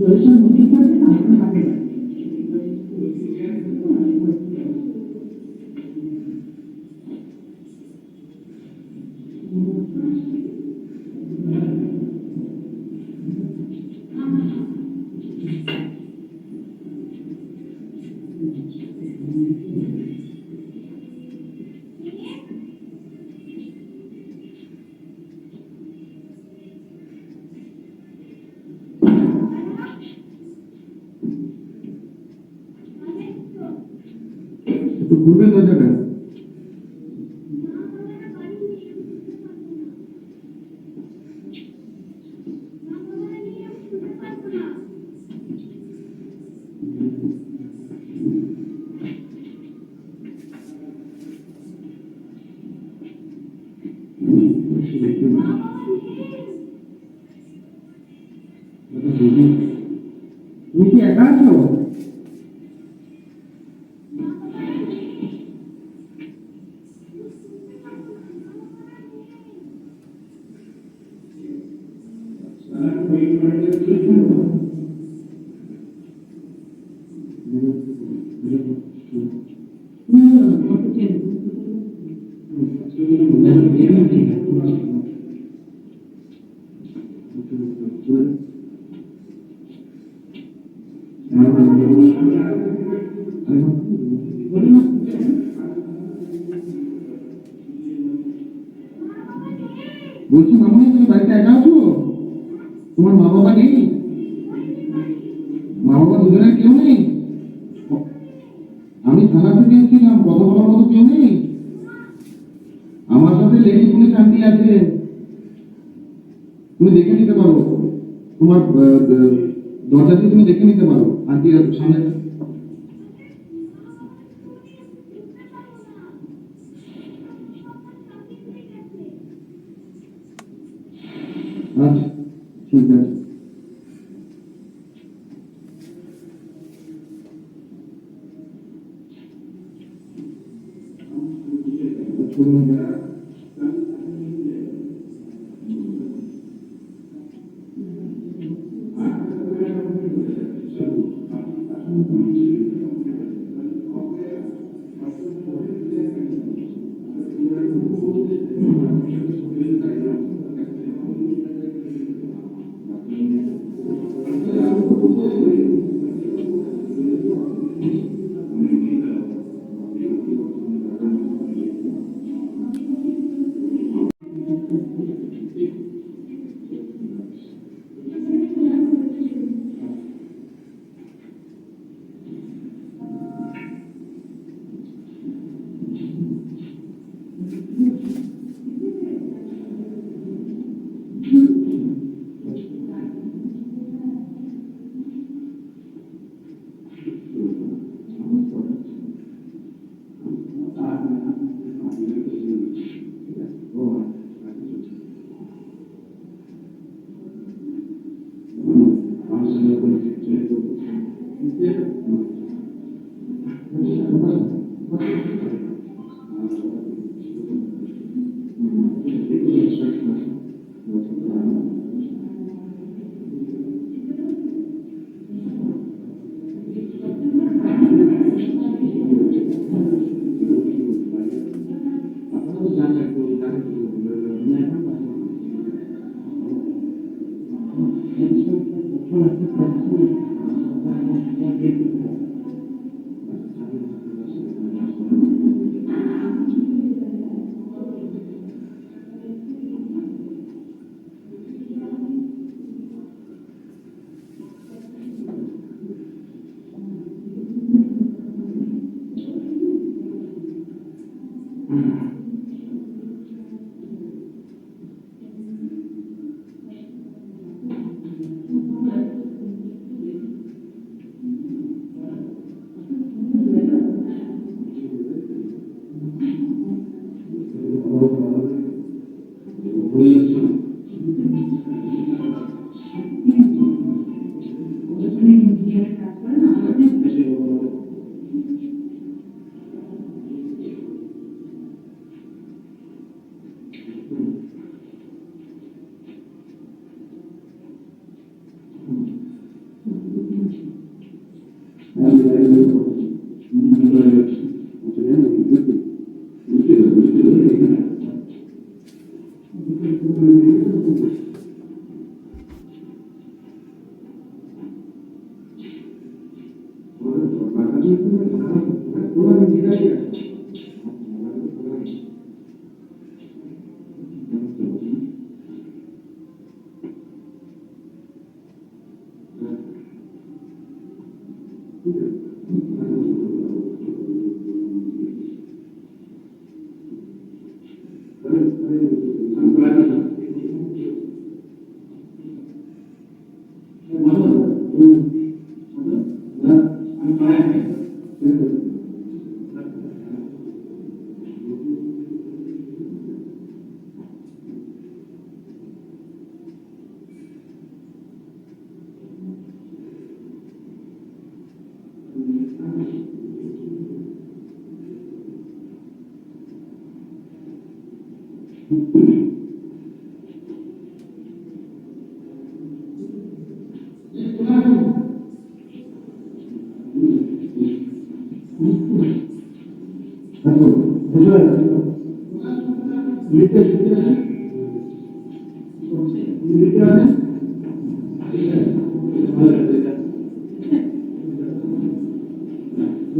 열심히 못했다는 말씀을 不认得这个，we're going to আমি থানা থেকে এসেছিলাম কথা বলার মতো কেউ নেই? আমার সাথে লেডি পুলিশ আন্টি আছে। তুমি দেখে নিতে পারো। তোমার দরজা দিয়ে তুমি দেখে নিতে পারো। আন্টি সামনে?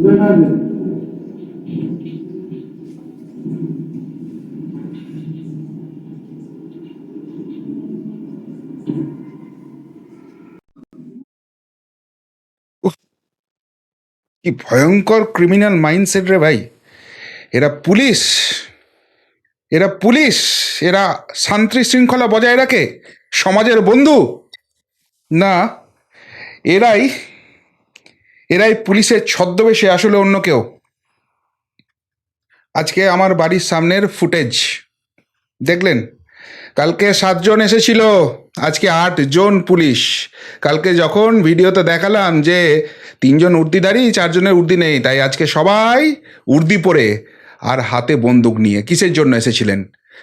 Gracias. কি ভয়ঙ্কর ক্রিমিনাল মাইন্ডসেট রে ভাই। এরা পুলিশ এরা পুলিশ, এরা শান্তি শৃঙ্খলা বজায় রাখে, সমাজের বন্ধু। না, এরাই এরাই পুলিশের ছদ্মবেশে আসলে অন্য কেউ। আজকে আমার বাড়ির সামনের ফুটেজ, দেখলেন? কালকে সাতজন এসেছিল, আজকে আট জন পুলিশ। কালকে যখন ভিডিওতে দেখালাম যে তিনজন উর্দিদারি চারজনের উর্দি নেই, তাই আজকে সবাই উর্দি পরে আর হাতে বন্দুক নিয়ে কিসের জন্য এসেছিলেন?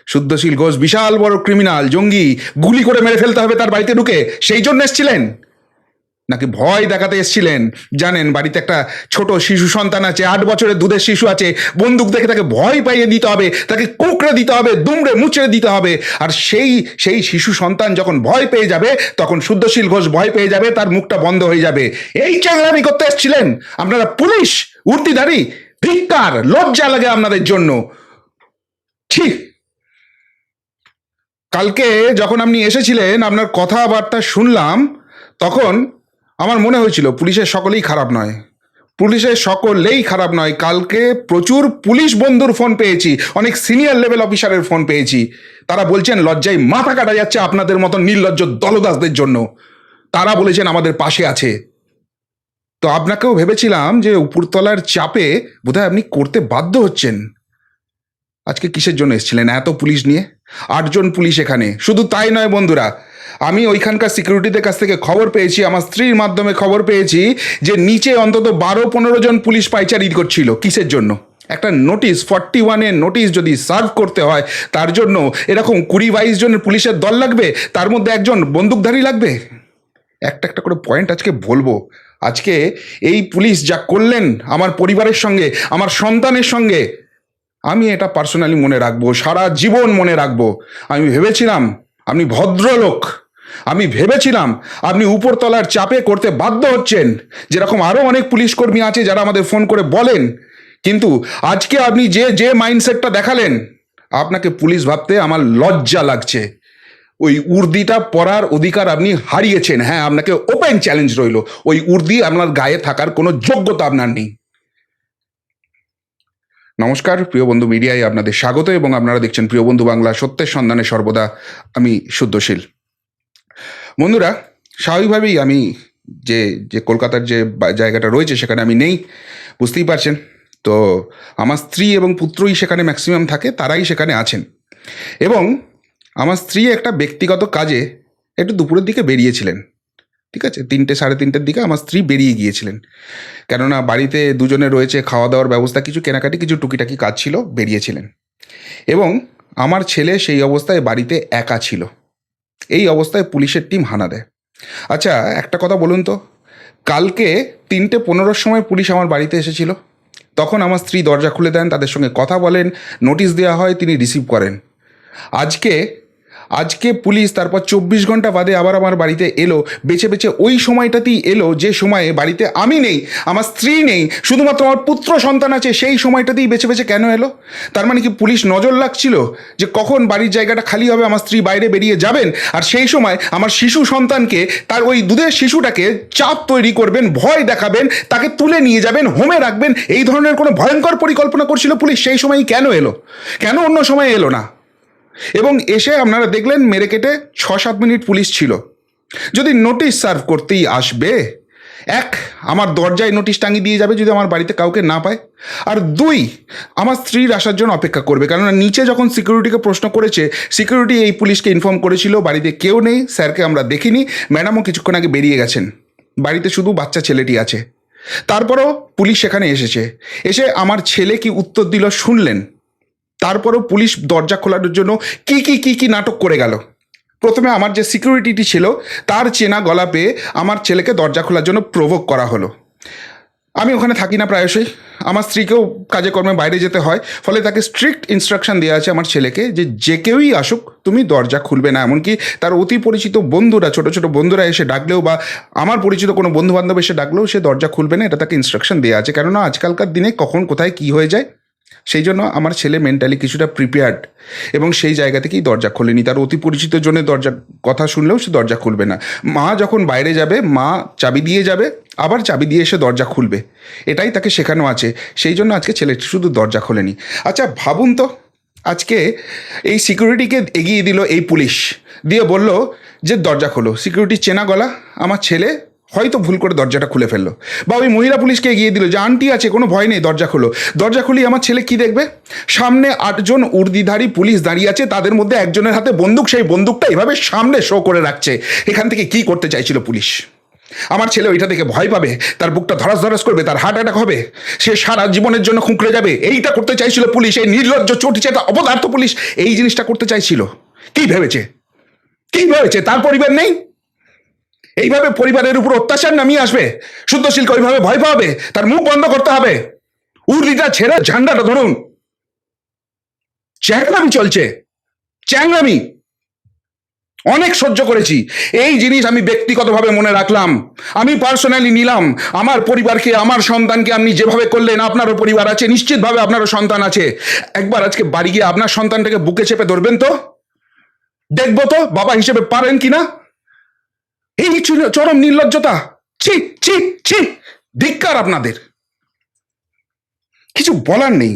শুদ্ধশীল ঘোষ বিশাল বড় ক্রিমিনাল জঙ্গি, গুলি করে মেরে ফেলতে হবে তার বাড়িতে ঢুকে, সেই জন্য এসেছিলেন? নাকি ভয় দেখাতে এসেছিলেন? জানেন, বাড়িতে একটা ছোট শিশু সন্তান আছে, আট বছরের দুধের শিশু আছে, বন্দুক দেখে তাকে ভয় পাইয়ে দিতে হবে, তাকে কুঁকড়ে দিতে হবে, দুমড়ে মুচড়ে দিতে হবে। আর সেই সেই শিশু সন্তান যখন ভয় পেয়ে যাবে, তখন শুদ্ধশীল ঘোষ ভয় পেয়ে যাবে, তার মুখটা বন্ধ হয়ে যাবে। এই চ্যাংলামি করতে এসেছিলেন? আপনারা পুলিশ উর্দিধারী ধিক্কার লজ্জা লাগে আপনাদের জন্য। ঠিক কালকে যখন আপনি এসেছিলেন, আপনার কথাবার্তা শুনলাম, তখন আমার মনে হয়েছিল, পুলিশের সকলেই খারাপ নয়। পুলিশের সকলেই খারাপ নয়। কালকে প্রচুর পুলিশ বন্ধুর ফোন পেয়েছি, অনেক সিনিয়র লেভেল অফিসারের ফোন পেয়েছি। তারা বলছেন, লজ্জায় মাথা কাটা যাচ্ছে আপনাদের মতো নির্লজ্জ দলদাসদের জন্য। তারা বলেছেন, আমাদের পাশে আছে। তো আপনাকেও ভেবেছিলাম যে উপরতলার চাপে বোধহয় আপনি করতে বাধ্য হচ্ছেন। আজকে কিসের জন্য এসেছিলেন? এত পুলিশ নিয়ে? আটজন পুলিশ এখানে। শুধু তাই নয় বন্ধুরা আমি ওইখানকার সিকিউরিটিদের কাছ থেকে খবর পেয়েছি, আমার স্ত্রীর মাধ্যমে খবর পেয়েছি যে নিচে অন্তত বারো পনেরো জন পুলিশ পাইচারি করছিল কিসের জন্য? একটা নোটিশ ফর্টি ওয়ানের নোটিশ যদি সার্ভ করতে হয়, তার জন্য এরকম কুড়ি বাইশ জনের পুলিশের দল লাগবে? তার মধ্যে একজন বন্দুকধারী লাগবে? একটা একটা করে পয়েন্ট আজকে বলব। আজকে এই পুলিশ যা করলেন আমার পরিবারের সঙ্গে, আমার সন্তানের সঙ্গে, আমি এটা পার্সোনালি মনে রাখব, সারা জীবন মনে রাখব। আমি ভেবেছিলাম, আপনি ভদ্রলোক আমি ভেবেছিলাম আপনি উপরতলার চাপে করতে বাধ্য হচ্ছেন। যেরকম আরও অনেক পুলিশ কর্মী আছে যারা আমাদের ফোন করে বলেন। কিন্তু আজকে আপনি যে যে মাইন্ডসেটটা দেখালেন, আপনাকে পুলিশ ভাবতে আমার লজ্জা লাগছে। ওই উর্দিটা পরার অধিকার আপনি হারিয়েছেন। হ্যাঁ আপনাকে ওপেন চ্যালেঞ্জ রইল। ওই উর্দি আপনার গায়ে থাকার কোনো যোগ্যতা আপনার নেই। নমস্কার, প্রিয় বন্ধু মিডিয়ায় আপনাদের স্বাগত এবং আপনারা দেখছেন প্রিয় বন্ধু বাংলা সত্যের সন্ধানে সর্বদা। আমি শুদ্ধশীল। বন্ধুরা, স্বাভাবিকভাবেই আমি যে যে কলকাতার যে জায়গাটা রয়েছে সেখানে আমি নেই, বুঝতেই পারছেন। তো আমার স্ত্রী এবং পুত্রই সেখানে ম্যাক্সিমাম থাকে, তারাই সেখানে আছেন। এবং আমার স্ত্রী একটা ব্যক্তিগত কাজে একটু দুপুরের দিকে বেরিয়েছিলেন। ঠিক আছে? তিনটে, সাড়ে তিনটের দিকে আমার স্ত্রী বেরিয়ে গিয়েছিলেন। কেননা বাড়িতে দুজনে রয়েছে, খাওয়া দাওয়ার ব্যবস্থা, কিছু কেনাকাটি, কিছু টুকিটাকি কাজ ছিল, বেরিয়েছিলেন। এবং আমার ছেলে সেই অবস্থায় বাড়িতে একা ছিল। এই অবস্থায় পুলিশের টিম হানা দেয়। আচ্ছা একটা কথা বলুন তো। কালকে তিনটে পনেরোর সময় পুলিশ আমার বাড়িতে এসেছিল। তখন আমার স্ত্রী দরজা খুলে দেন, তাদের সঙ্গে কথা বলেন, নোটিশ দেওয়া হয় তিনি রিসিভ করেন। আজকে আজকে পুলিশ তারপর চব্বিশ ঘণ্টা বাদে আবার আমার বাড়িতে এলো। বেছে বেছে ওই সময়টাতেই এলো যে সময়ে বাড়িতে আমি নেই, আমার স্ত্রী নেই, শুধুমাত্র আমার পুত্র সন্তান আছে, সেই সময়টাতেই বেছে বেছে কেন এলো? তার মানে কি পুলিশ নজর লাগছিল যে কখন বাড়ির জায়গাটা খালি হবে, আমার স্ত্রী বাইরে বেরিয়ে যাবেন? আর সেই সময় আমার শিশু সন্তানকে, তার ওই দুধের শিশুটাকে চাপ তৈরি করবেন, ভয় দেখাবেন, তাকে তুলে নিয়ে যাবেন, হোমে রাখবেন, এই ধরনের কোনো ভয়ঙ্কর পরিকল্পনা করছিল পুলিশ, সেই সময়ই কেন এলো? কেন অন্য সময় এলো না? এবং এসে আপনারা দেখলেন মেরে কেটে ছ সাত মিনিট পুলিশ ছিল। যদি নোটিশ সার্ভ করতেই আসবে, এক, আমার দরজায় নোটিশ টাঙিয়ে দিয়ে যাবে যদি আমার বাড়িতে কাউকে না পায়, আর দুই, আমার স্ত্রীর আসার জন্য অপেক্ষা করবে। কেননা নিচে যখন সিকিউরিটিকে প্রশ্ন করেছে সিকিউরিটি এই পুলিশকে ইনফর্ম করেছিল, বাড়িতে কেউ নেই, স্যারকে আমরা দেখিনি ম্যাডামও কিছুক্ষণ আগে বেরিয়ে গেছেন। বাড়িতে শুধু বাচ্চা ছেলেটি আছে। তারপরও পুলিশ সেখানে এসেছে। এসে আমার ছেলে কি উত্তর দিল শুনলেন। তারপরও পুলিশ দরজা খোলার জন্য কি কি কি কি নাটক করে গেল? প্রথমে আমার যে সিকিউরিটিটি ছিল, তার চেনা গলা পেয়ে আমার ছেলেকে দরজা খোলার জন্য প্রভোগ করা হলো। আমি ওখানে থাকি না প্রায়শই। আমার স্ত্রীকেও কাজে কর্মে বাইরে যেতে হয়। ফলে তাকে স্ট্রিক্ট ইনস্ট্রাকশন দেওয়া আছে আমার ছেলেকে যে যে কেউই আসুক, তুমি দরজা খুলবে না। এমনকি তার অতি পরিচিত বন্ধুরা, ছোট ছোট বন্ধুরা এসে ডাকলেও বা আমার পরিচিত কোনো বন্ধু বান্ধব এসে ডাকলেও সে দরজা খুলবে না, এটা তাকে ইনস্ট্রাকশন দেওয়া আছে। কেননা আজকালকার দিনে কখন, কোথায়, কী হয়ে যায়? সেই জন্য আমার ছেলে মেন্টালি কিছুটা প্রিপেয়ার্ড এবং সেই জায়গা থেকেই দরজা খোলেনি। তার অতি পরিচিত জনের দরজা, কথা শুনলেও সে দরজা খুলবে না। মা যখন বাইরে যাবে, মা চাবি দিয়ে যাবে, আবার চাবি দিয়ে এসে দরজা খুলবে। এটাই তাকে শেখানো আছে। সেই জন্য আজকে ছেলেটি শুধু দরজা খোলেনি। আচ্ছা ভাবুন তো, আজকে এই সিকিউরিটিকে এগিয়ে দিল এই পুলিশ। দিয়ে বলল যে, দরজা খোলো। সিকিউরিটি চেনা গলা। আমার ছেলে হয়তো ভুল করে দরজাটা খুলে ফেলল। বা ওই মহিলা পুলিশকে এগিয়ে দিল যে, আন্টি আছে, কোনো ভয় নেই, দরজা খোলো। দরজা খুলি আমার ছেলে কি দেখবে? সামনে আটজন উর্দিধারী পুলিশ দাঁড়িয়ে আছে, তাদের মধ্যে একজনের হাতে বন্দুক, সেই বন্দুকটা এভাবে সামনে শো করে রাখছে। এখান থেকে কি করতে চাইছিল পুলিশ? আমার ছেলে ওইটা থেকে ভয় পাবে, তার বুকটা ধরাস ধরাস করবে, তার হার্ট অ্যাটাক হবে, সে সারা জীবনের জন্য খুঁকড়ে যাবে। এইটা করতে চাইছিল পুলিশ, এই নির্লজ্জ চটিছে একটা অপদার্থ পুলিশ, এই জিনিসটা করতে চাইছিল। কি ভেবেছে? কি ভেবেছে? তার পরিবার নেই? এইভাবে পরিবারের উপর অত্যাচার নামিয়ে আসবে। শুদ্ধশীলকে ওইভাবে ভয় পাবে, তার মুখ বন্ধ করতে হবে। উর্দিটা ছেড়ে ঝান্ডাটা ধরুন। চ্যাংরামি চলছে। চ্যাংরামি। অনেক সহ্য করেছি। এই জিনিস আমি ব্যক্তিগতভাবে মনে রাখলাম। আমি পার্সোনালি নিলাম। আমার পরিবারকে, আমার সন্তানকে আপনি যেভাবে করলেন, আপনারও পরিবার আছে, নিশ্চিতভাবে আপনারও সন্তান আছে। একবার আজকে বাড়ি গিয়ে আপনার সন্তানটাকে বুকে চেপে ধরবেন তো? দেখব তো বাবা হিসেবে পারেন কিনা? এই চরম নির্লজ্জতা। ছি ছি ছি, ধিক্কার আপনাদের। কিছু বলার নেই।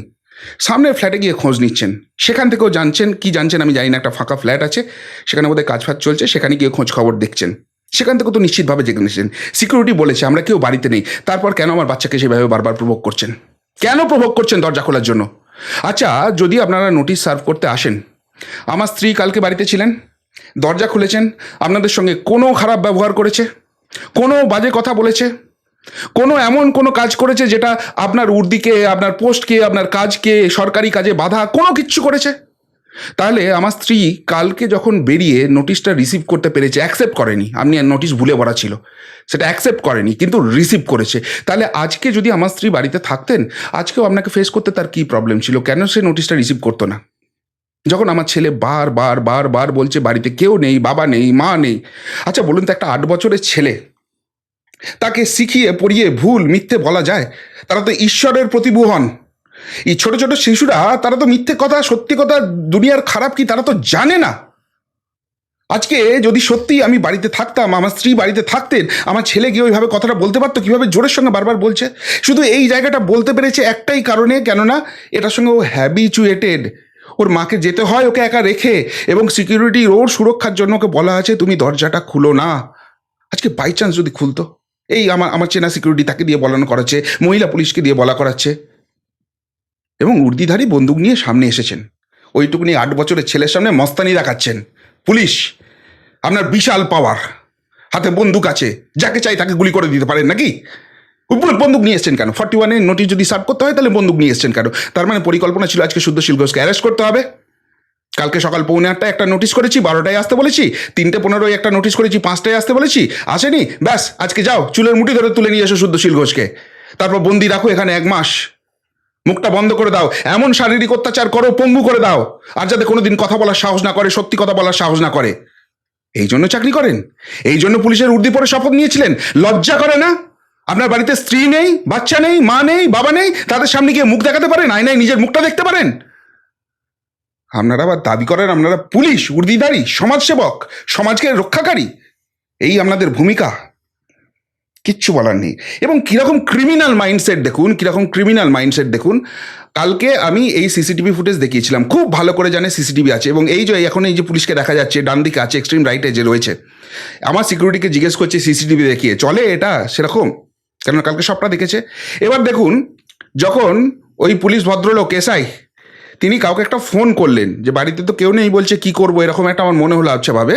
সামনের ফ্ল্যাটে গিয়ে খোঁজ নিচ্ছেন। সেখান থেকেও জানছেন, কি জানছেন আমি জানি না, একটা ফাঁকা ফ্ল্যাট আছে। সেখানে বোধহয় কাজ ফাজ চলছে, সেখানে গিয়ে খোঁজ খবর দেখছেন। সেখান থেকে তো নিশ্চিতভাবে জেগে নিয়েছেন সিকিউরিটি বলেছে, আমরা কেউ বাড়িতে নেই। তারপর কেন আমার বাচ্চাকে সেভাবে বারবার প্রভোগ করছেন? কেন প্রভোগ করছেন দরজা খোলার জন্য? আচ্ছা যদি আপনারা নোটিশ সার্ভ করতে আসেন। আমার স্ত্রী কালকে বাড়িতে ছিলেন? দরজা খুলেছেন, আপনাদের সঙ্গে কোনো খারাপ ব্যবহার করেছে? কোনো বাজে কথা বলেছে? কোনো এমন কোনো কাজ করেছে যেটা আপনার উর্দিকে, আপনার পোস্টকে, আপনার কাজকে, সরকারি কাজে বাধা, কোনো কিচ্ছু করেছে? তাহলে আমার স্ত্রী কালকে যখন বেরিয়ে নোটিশটা রিসিভ করতে পেরেছে অ্যাকসেপ্ট করেনি। আপনি নোটিশ ভুলে ভরা ছিল। সেটা অ্যাকসেপ্ট করেনি, কিন্তু রিসিভ করেছে। তাহলে আজকে যদি আমার স্ত্রী বাড়িতে থাকতেন, আজকেও আপনাকে ফেস করতে তার কী প্রবলেম ছিল? কেন সে নোটিশটা রিসিভ করতো না? যখন আমার ছেলে বার বার বার বার বলছে, বাড়িতে কেউ নেই, বাবা নেই, মা নেই। আচ্ছা বলুন তো, একটা আট বছরের ছেলে, তাকে শিখিয়ে, পড়িয়ে ভুল, মিথ্যে বলা যায়? তারা তো ঈশ্বরের প্রতিভু হন এই ছোট ছোট শিশুরা, তারা তো মিথ্যে কথা, সত্যি কথা, দুনিয়ার খারাপ কি তারা তো জানে না। আজকে যদি সত্যি আমি বাড়িতে থাকতাম, আমার স্ত্রী বাড়িতে থাকতেন, আমার ছেলে গিয়ে ওইভাবে কথাটা বলতে পারতো, কীভাবে জোরের সঙ্গে বারবার বলছে? শুধু এই জায়গাটা বলতে পেরেছে একটাই কারণে, কেননা এটার সঙ্গে ও হ্যাবিচুয়েটেড ওর মাকে যেতে হয় ওকে একা রেখে এবং সিকিউরিটি ওর সুরক্ষার জন্য ওকে বলা আছে, তুমি দরজাটা খুলো না। আজকে বাই চান্স যদি খুলতো, এই আমার আমার চেনা সিকিউরিটি তাকে দিয়ে বলানো করাচ্ছে, মহিলা পুলিশকে দিয়ে বলা করাচ্ছে। এবং উর্দিধারী বন্দুক নিয়ে সামনে এসেছেন। ওইটুকুনি আট বছরের ছেলের সামনে মস্তানি দেখাচ্ছেন। পুলিশ, আপনার বিশাল পাওয়ার হাতে বন্দুক আছে, যাকে চাই তাকে গুলি করে দিতে পারেন নাকি? বন্দুক নিয়ে এসছেন কেন? ফর্টি ওয়ানের নোটিশ যদি সার্ভ করতে হয়, তাহলে বন্দুক নিয়ে এসছেন কেন? তার মানে পরিকল্পনা ছিল আজকে শুদ্ধশীল ঘোষকে অ্যারেস্ট করতে হবে। কালকে সকাল পৌনে আটটায় একটা নোটিশ করেছি, বারোটায় আসতে বলেছি, তিনটে পনেরোয় একটা নোটিশ করেছি, পাঁচটায় আসতে বলেছি, আসেনি? ব্যাস, আজকে যাও, চুলের মুঠি ধরে তুলে নিয়ে এসো শুদ্ধশীল ঘোষকে তারপর বন্দি রাখো এখানে এক মাস। মুখটা বন্ধ করে দাও। এমন শারীরিক অত্যাচার করো, পঙ্গু করে দাও। আর যাতে কোনোদিন কথা বলার সাহস না করে, সত্যি কথা বলার সাহস না করে। এই জন্য চাকরি করেন। এই জন্য পুলিশের উর্দি পরে শপথ নিয়েছিলেন। লজ্জা করে না? আপনার বাড়িতে স্ত্রী নেই, বাচ্চা নেই, মা নেই, বাবা নেই, তাদের সামনে গিয়ে মুখ দেখাতে পারেন আয় আয়নায় নিজের মুখটা দেখতে পারেন। আপনারা আবার দাবি করেন, আপনারা পুলিশ, উর্দিদারি, সমাজসেবক, সমাজকে রক্ষাকারী, এই আপনাদের ভূমিকা। কিচ্ছু বলার নেই। এবং কীরকম ক্রিমিনাল মাইন্ডসেট দেখুন, কীরকম ক্রিমিনাল মাইন্ডসেট দেখুন, কালকে আমি এই সিসিটিভি ফুটেজ দেখিয়েছিলাম, খুব ভালো করে জানে সিসিটিভি আছে, এবং এই যে এখন এই যে পুলিশকে দেখা যাচ্ছে, ডান দিকে আছে এক্সট্রিম রাইটে যে রয়েছে, আমার সিকিউরিটিকে জিজ্ঞেস করছে সিসিটিভি দেখিয়ে, চলে এটা সেরকম? কেন কালকে সবটা দেখেছে। এবার দেখুন, যখন ওই পুলিশ ভদ্রলোক এসাই তিনি কাউকে একটা ফোন করলেন যে, বাড়িতে তো কেউ নেই, বলছে, কি করব? এরকম একটা আমার মনে হলো আচ্ছা ভাবে।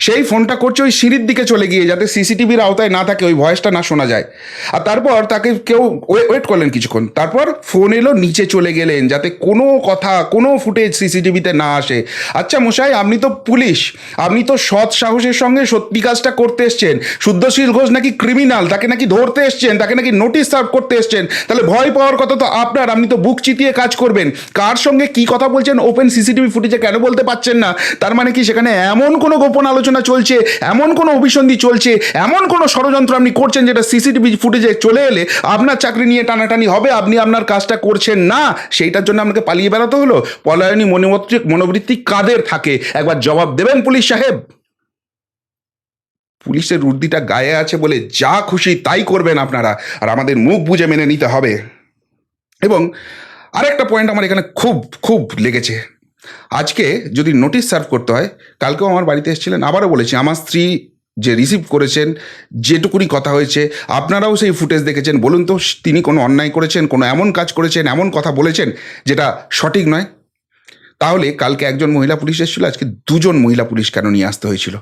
সেই ফোনটা করছে ওই সিঁড়ির দিকে চলে গিয়ে যাতে সিসিটিভির আওতায় না থাকে, ওই ভয়েসটা না শোনা যায়। আর তারপর তাকে কেউ ওয়েট করলেন কিছুক্ষণ। তারপর ফোন এলো, নিচে চলে গেলেন যাতে কোনো কথা, কোনো ফুটেজ সিসিটিভিতে না আসে। আচ্ছা মশাই, আপনি তো পুলিশ। আপনি তো সৎ সাহসের সঙ্গে সত্যি কাজটা করতে এসছেন। শুদ্ধশীল ঘোষ নাকি ক্রিমিনাল, তাকে নাকি ধরতে এসছেন, তাকে নাকি নোটিশ সার্ভ করতে এসছেন। তাহলে ভয় পাওয়ার কথা তো আপনার, আপনি তো বুক চিতিয়ে কাজ করবেন। কার সঙ্গে কি কথা বলছেন, ওপেন সিসিটিভি ফুটেজে কেন বলতে পারছেন না? তার মানে কি সেখানে এমন কোনো গোপন আলোচনা চলছে, এমন কোনো অভিসন্ধি চলছে, এমন কোনো ষড়যন্ত্র আপনি করছেন যেটা সিসিটিভি ফুটেজে চলে এলে আপনার চাকরি নিয়ে টানাটানি হবে, আপনি আপনার কাজটা করছেন না, সেইটার জন্য আপনাকে পালিয়ে বেড়াতে হলো? পলায়নী মনোবৃত্তি মনোবৃত্তি কাদের থাকে? একবার জবাব দেবেন পুলিশ সাহেব। পুলিশের উর্দিটা গায়ে আছে বলে যা খুশি তাই করবেন আপনারা, আর আমাদের মুখ বুঝে মেনে নিতে হবে। এবং আরেকটা পয়েন্ট আমার এখানে খুব খুব লেগেছে। আজকে যদি নোটিশ সার্ভ করতে হয়, কালকেও আমার বাড়িতে এসেছিলেন, আবারও বলেছি, আমার স্ত্রী যে রিসিভ করেছেন, যেটুকুনি কথা হয়েছে, আপনারাও সেই ফুটেজ দেখেছেন, বলুন তো, তিনি কোনো অন্যায় করেছেন, কোনো এমন কাজ করেছেন, এমন কথা বলেছেন, যেটা সঠিক নয়? তাহলে কালকে একজন মহিলা পুলিশ এসেছিল, আজকে দুজন মহিলা পুলিশ কেন নিয়ে আসতে হয়েছিল?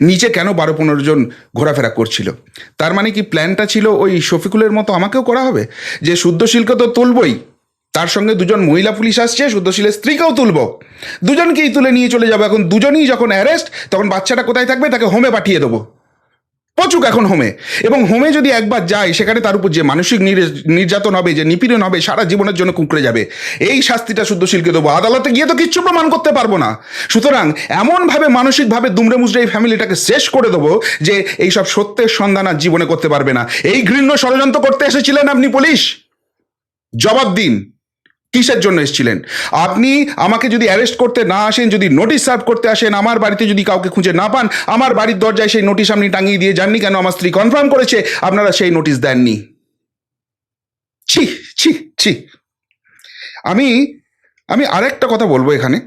নিচে কেন বারো পনেরো জন ঘোরাফেরা করছিল? তার মানে কি প্ল্যানটা ছিল ওই শফিকুলের মতো আমাকেও করা হবে? যে শুদ্ধশীলকে তো তুলবই। তার সঙ্গে দুজন মহিলা পুলিশ আসছে, শুদ্ধশীলের স্ত্রীকেও তুলব। দুজনকেই তুলে নিয়ে চলে যাব। এখন দুজনই যখন অ্যারেস্ট তখন বাচ্চাটা কোথায় থাকবে? তাকে হোমে পাঠিয়ে দেবো। পচুক এখন হোমে এবং হোমে যদি একবার যায়, সেখানে তার উপর যে মানসিক নির্যাতন হবে, যে নিপীড়ন হবে, সারা জীবনের জন্য কুঁকড়ে যাবে। এই শাস্তিটা শুদ্ধশীলকে দেবো। আদালতে গিয়ে তো কিচ্ছু প্রমাণ করতে পারব না। সুতরাং এমনভাবে মানসিকভাবে দুমড়ে মুচড়ে এই ফ্যামিলিটাকে শেষ করে দেবো, যে এইসব সত্যের সন্ধান আর জীবনে করতে পারবে না। এই ঘৃণ্য ষড়যন্ত্র করতে এসেছিলেন আপনি পুলিশ? জবাব দিন কিসের জন্য এসেছিলেন? আপনি আমাকে যদি অ্যারেস্ট করতে না আসেন, যদি নোটিশ সার্ভ করতে আসেন, আমার বাড়িতে যদি কাউকে খুঁজে না পান, আমার বাড়ির দরজায় সেই নোটিশ আপনি টাঙিয়ে দিয়ে যাননি কেন? আমার স্ত্রী কনফার্ম করেছে, আপনারা সেই নোটিশ দেননি। ছি ছি ছি। আমি আমি আরেকটা কথা বলব এখানে।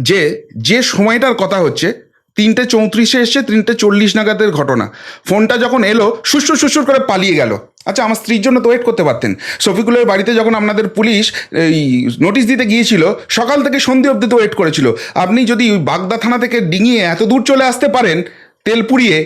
যে যে সময়টার কথা হচ্ছে, তিনটে চৌত্রিশে এসছে, তিনটে চল্লিশ নাগাদের ঘটনা। ফোনটা যখন এলো সুসুর সুসুর করে পালিয়ে গেল। আচ্ছা আমার স্ত্রীর জন্য তো ওয়েট করতে পারতেন। শফিকুলের বাড়িতে যখন আপনাদের পুলিশ এই নোটিশ দিতে গিয়েছিল, সকাল থেকে সন্ধে অবধি তো ওয়েট করেছিল। আপনি যদি বাগদা থানা থেকে ডিঙিয়ে এত দূর চলে আসতে পারেন, তেল পুড়িয়ে,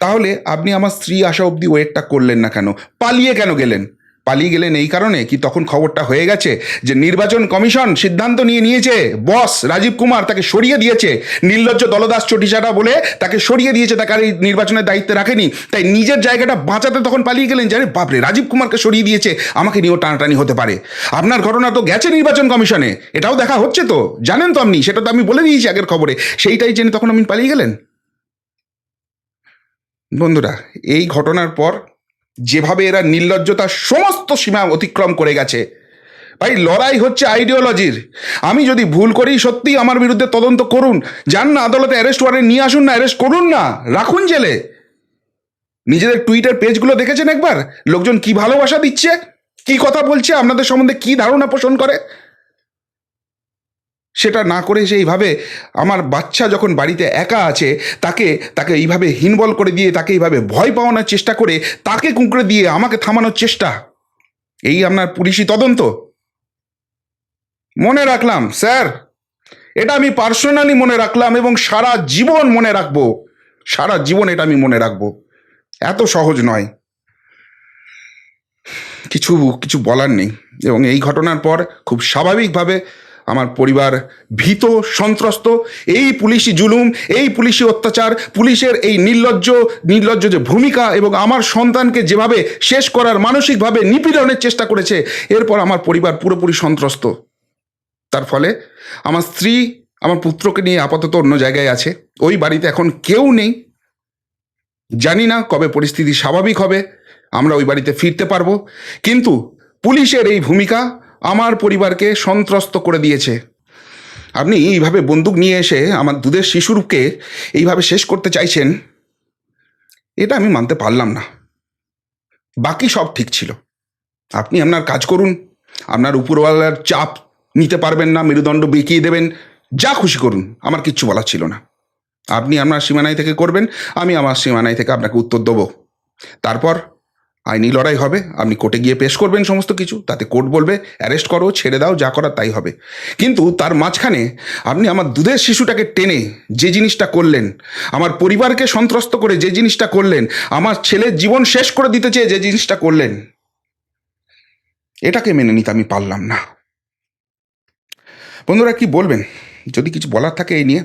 তাহলে আপনি আমার স্ত্রী আসা অবধি ওয়েটটা করলেন না কেন? পালিয়ে কেন গেলেন? পালিয়ে গেলেন এই কারণে কি তখন খবরটা হয়ে গেছে যে নির্বাচন কমিশন সিদ্ধান্ত নিয়ে নিয়েছে? বস রাজীব কুমার তাকে সরিয়ে দিয়েছে। নির্লজ্জ দলদাস চটিচাটা বলে তাকে সরিয়ে দিয়েছে, তাকে আর এই নির্বাচনের দায়িত্বে রাখেনি। তাই নিজের জায়গাটা বাঁচাতে তখন পালিয়ে গেলেন জানে বাপরে, রাজীব কুমারকে সরিয়ে দিয়েছে, আমাকে নিয়েও টানাটানি হতে পারে। আপনার ঘটনা তো গেছে নির্বাচন কমিশনে, এটাও দেখা হচ্ছে তো। জানেন তো আপনি, সেটা তো আমি বলে দিয়েছি আগের খবরে। সেইটাই জেনে তখন আপনি পালিয়ে গেলেন? বন্ধুরা, এই ঘটনার পর যেভাবে এরা নির্লজ্জতার সমস্ত সীমা অতিক্রম করে গেছে। ভাই, লড়াই হচ্ছে আইডিওলজির আমি যদি ভুল করি সত্যি আমার বিরুদ্ধে তদন্ত করুন। যান না, আদালতে অ্যারেস্ট ওয়ারেন্ট নিয়ে আসুন না অ্যারেস্ট করুন না, রাখুন জেলে। নিজেদের টুইটার পেজগুলো দেখেছেন একবার? লোকজন কি ভালোবাসা দিচ্ছে? কি কথা বলছে? আপনাদের সম্বন্ধে কি ধারণা পোষণ করে? সেটা না করে সে এইভাবে আমার বাচ্চা যখন বাড়িতে একা আছে, তাকে তাকে এইভাবে হীনবল করে দিয়ে, তাকে এইভাবে ভয় পাওয়ানোর চেষ্টা করে, তাকে কুঁকড়ে দিয়ে আমাকে থামানোর চেষ্টা। এই আপনার পুলিশি তদন্ত। মনে রাখলাম, স্যার, এটা আমি পার্সোনালি মনে রাখলাম এবং সারা জীবন মনে রাখব। সারা জীবন এটা আমি মনে রাখব। এত সহজ নয়। কিছু কিছু বলার নেই। এবং এই ঘটনার পর খুব স্বাভাবিকভাবে আমার পরিবার ভীত, সন্ত্রস্ত, এই পুলিশি জুলুম, এই পুলিশি অত্যাচার, পুলিশের এই নির্লজ্জ নির্লজ্জ যে ভূমিকা এবং আমার সন্তানকে যেভাবে শেষ করার মানসিকভাবে নিপীড়নের চেষ্টা করেছে, এরপর আমার পরিবার পুরোপুরি সন্ত্রস্ত। তার ফলে আমার স্ত্রী আমার পুত্রকে নিয়ে আপাতত অন্য জায়গায় আছে। ওই বাড়িতে এখন কেউ নেই। জানি না কবে পরিস্থিতি স্বাভাবিক হবে, আমরা ওই বাড়িতে ফিরতে পারব। কিন্তু পুলিশের এই ভূমিকা আমার পরিবারকে সন্ত্রস্ত করে দিয়েছে। আপনি এইভাবে বন্দুক নিয়ে এসে আমার দুধের শিশুরকে এইভাবে শেষ করতে চাইছেন, এটা আমি মানতে পারলাম না। বাকি সব ঠিক ছিল। আপনি আপনার কাজ করুন, আপনার উপরওয়ালার চাপ নিতে পারবেন না, মেরুদণ্ড বেঁকিয়ে দেবেন, যা খুশি করুন, আমার কিচ্ছু বলার ছিল না। আপনি আপনার সীমানায় থেকে করবেন, আমি আমার সীমানায় থেকে আপনাকে উত্তর দেবো। তারপর আইনি লড়াই হবে, আপনি কোর্টে গিয়ে পেশ করবেন সমস্ত কিছু, তাতে কোর্ট বলবে, অ্যারেস্ট করো, ছেড়ে দাও, যা করার তাই হবে। কিন্তু তার মাঝখানে আপনি আমার দুধের শিশুটাকে টেনে যে জিনিসটা করলেন, আমার পরিবারকে সন্ত্রস্ত করে যে জিনিসটা করলেন, আমার ছেলের জীবন শেষ করে দিতে চেয়ে যে জিনিসটা করলেন, এটাকে মেনে নিতে আমি পারলাম না। বন্ধুরা কি বলবেন? যদি কিছু বলার থাকে এই নিয়ে।